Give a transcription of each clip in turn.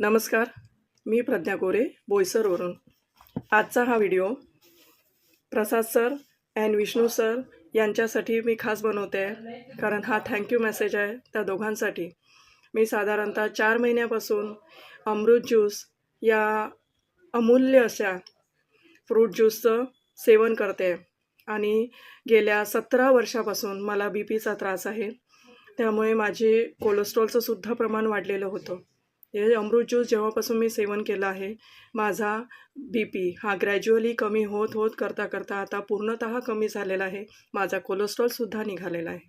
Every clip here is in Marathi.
नमस्कार मी प्रज्ञा गोरे बोईसरवरून. आजचा हा video Prasad sir and Vishnu sir यांच्यासाठी मी खास बनवते आहे कारण हा थँक्यू मेसेज आहे त्या दोघांसाठी. मी साधारणतः चार महिन्यापासून अमृत ज्यूस या अमूल्य अशा फ्रूट ज्यूसचं सेवन करते आणि गेल्या सतरा वर्षापासून मला बी पीचा त्रास आहे त्यामुळे माझे कोलेस्ट्रॉलचं सुद्धा प्रमाण वाढलेलं होतं. हे अमृत ज्यूस जेव्हापासून मी सेवन केलं आहे माझा बी पी हा ग्रॅज्युअली कमी होत होत करता करता आता पूर्णतः कमी झालेला आहे. माझा कोलेस्ट्रॉलसुद्धा निघालेला आहे.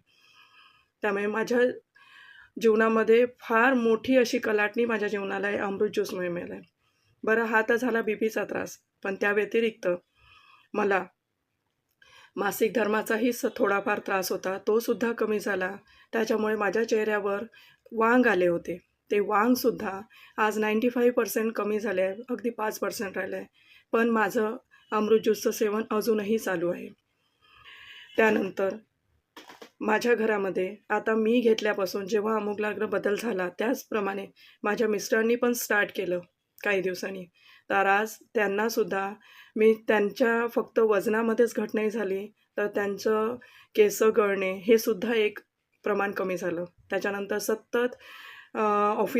त्यामुळे माझ्या जीवनामध्ये फार मोठी अशी कलाटणी माझ्या जीवनाला आहे अमृत ज्यूसमुळे मिळालं आहे. बरं हा तर झाला बी पीचा त्रास पण त्या व्यतिरिक्त मला मासिक धर्माचाही स थोडाफार त्रास होता तोसुद्धा कमी झाला. त्याच्यामुळे माझ्या चेहऱ्यावर वांग आले होते. ते वांगसुद्धा आज नाईंटी फाईव्ह पर्सेंट कमी झाले आहे अगदी पाच पर्सेंट राहिलं आहे. पण माझं अमृत ज्यूसचं सेवन अजूनही चालू आहे. त्यानंतर माझ्या घरामध्ये आता मी घेतल्यापासून जेव्हा अमुकलाग्र बदल झाला त्याचप्रमाणे माझ्या मिस्टरांनी पण स्टार्ट केलं काही दिवसांनी. तर आज त्यांनासुद्धा मी त्यांच्या फक्त वजनामध्येच घट नाही झाली तर त्यांचं केस गळणे हे सुद्धा एक प्रमाण कमी झालं. त्याच्यानंतर सतत ഓഫീസ്